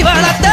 அறிவளத்தை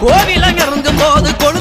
கோவில் அங்கருங்கும் போது கொழு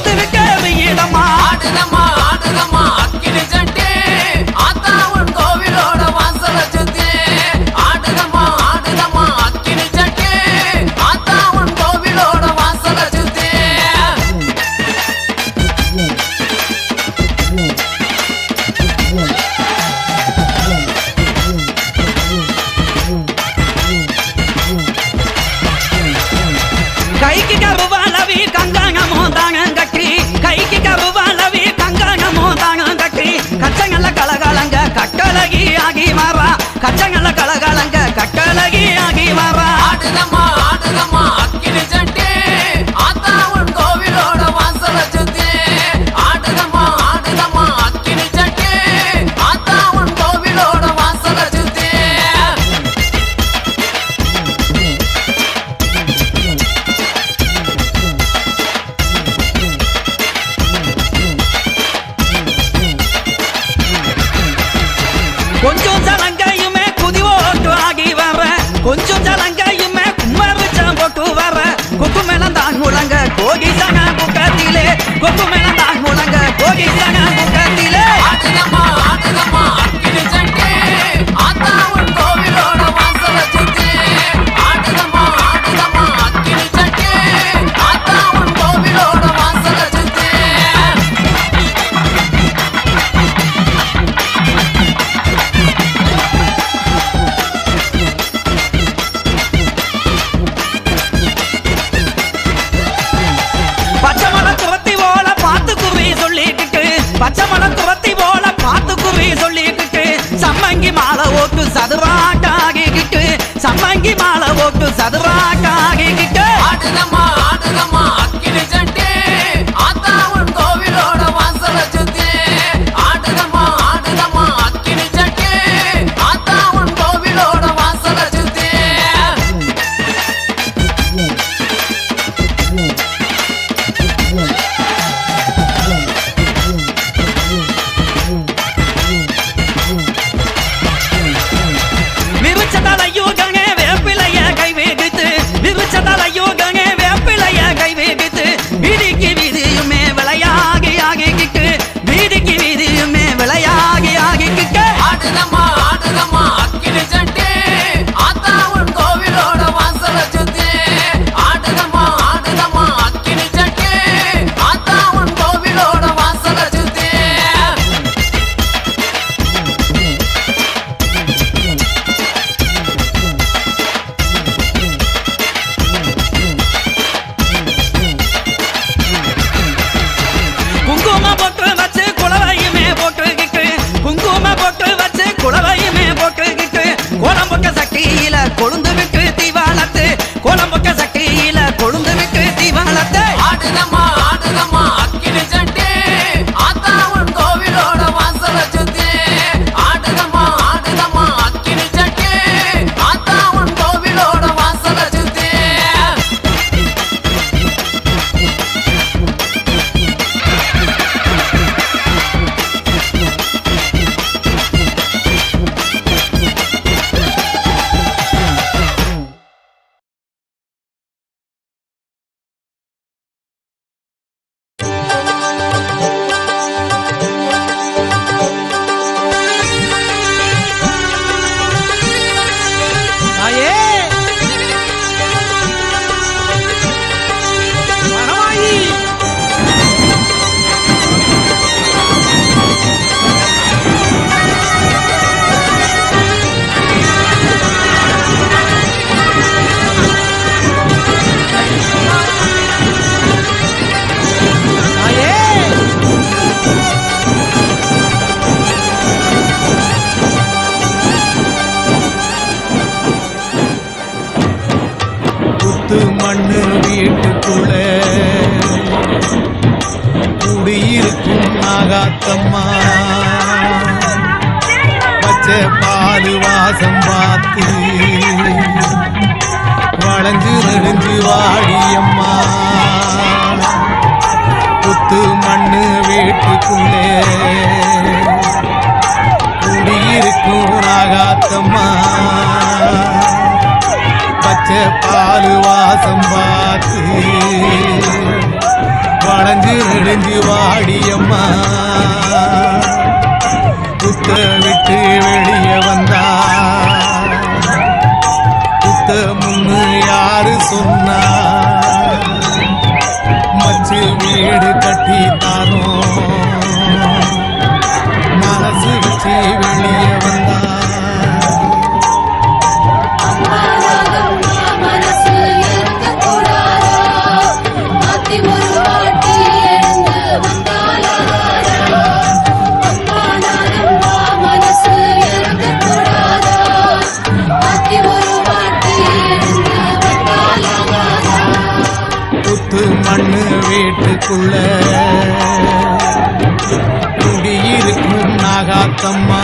டாக்டர் சதுரா காகிக்கிட்டு வீட்டுக்குள்ள. குடியிருக்கும் நாகாத்தம்மா. பச்சை பால் வாசம் பார்த்து வளைஞ்சு நெடுஞ்சு வாடியம்மா புத்து மண்ணு வீட்டுக்குள்ளே. குடியிருக்கும் நாகாத்தம்மா. பச்சை பால் வாசம் பார்த்து வளைஞ்சு நெடுஞ்சு வாடியம்மா. குத்த விட்டு வெளியே வந்தா. குத்த முன்னு யாரு சொன்னா? மச்சு வீடு கட்டி தானோ வீட்டுக்குள்ள குடியிருக்கும் நாகாத்தம்மா.